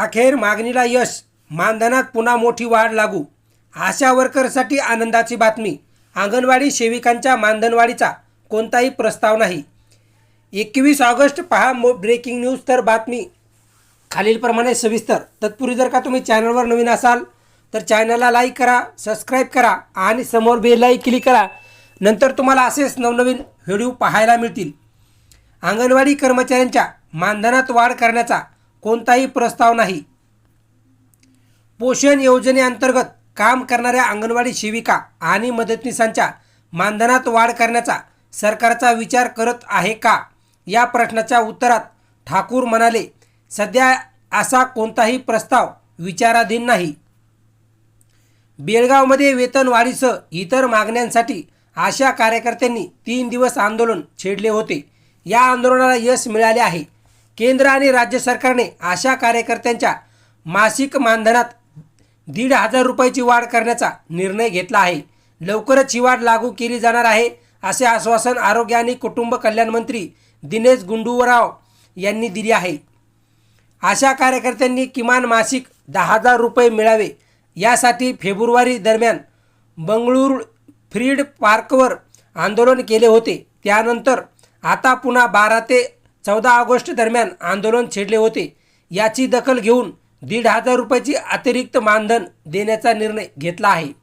अखेर मागणीला यश. मानधनात पुन्हा मोठी वाढ लागू. आशा वर्करसाठी आनंदाची बातमी. अंगणवाडी सेविकांच्या मानधनवाढीचा कोणताही प्रस्ताव नाही. एकवीस ऑगस्ट पहा मो ब्रेकिंग न्यूज तर बातमी. खालीलप्रमाणे सविस्तर. तत्पूर्वी जर का तुम्ही चॅनलवर नवीन असाल तर चॅनलला लाईक करा सबस्क्राईब करा आणि समोर बेललाही क्लिक करा. नंतर तुम्हाला असेच नवनवीन व्हिडिओ पाहायला मिळतील. अंगणवाडी कर्मचाऱ्यांच्या मानधनात वाढ करण्याचा कोणताही प्रस्ताव नाही. पोषण योजनेअंतर्गत काम करणाऱ्या अंगणवाडी सेविका आणि मदतनीसांच्या मानधनात वाढ करण्याचा सरकारचा विचार करत आहे का? या प्रश्नाच्या उत्तरात ठाकूर म्हणाले सध्या असा कोणताही प्रस्ताव विचाराधीन नाही. बेळगावमध्ये वेतनवाढीसह इतर मागण्यांसाठी आशा कार्यकर्त्यांनी तीन दिवस आंदोलन छेडले होते. या आंदोलनाला यश मिळाले आहे. केंद्र आणि राज्य सरकारने आशा कार्यकर्त्यांच्या मासिक मानधनात दीड हजार रुपयाची वाढ करण्याचा निर्णय घेतला आहे. लवकरच ही वाढ लागू केली जाणार आहे असे आश्वासन आरोग्य आणि कुटुंब कल्याण मंत्री दिनेश गुंडूराव यांनी दिली आहे. आशा कार्यकर्त्यांनी किमान मासिक दहा हजार रुपये मिळावे यासाठी फेब्रुवारी दरम्यान बंगळूर फ्रीड पार्कवर आंदोलन केले होते. त्यानंतर आता पुन्हा बारा ते चौदा ऑगस्ट दरम्यान आंदोलन छेडले होते. याची दखल घेऊन दीड हजार रुपयाची अतिरिक्त मानधन देण्याचा निर्णय घेतला आहे.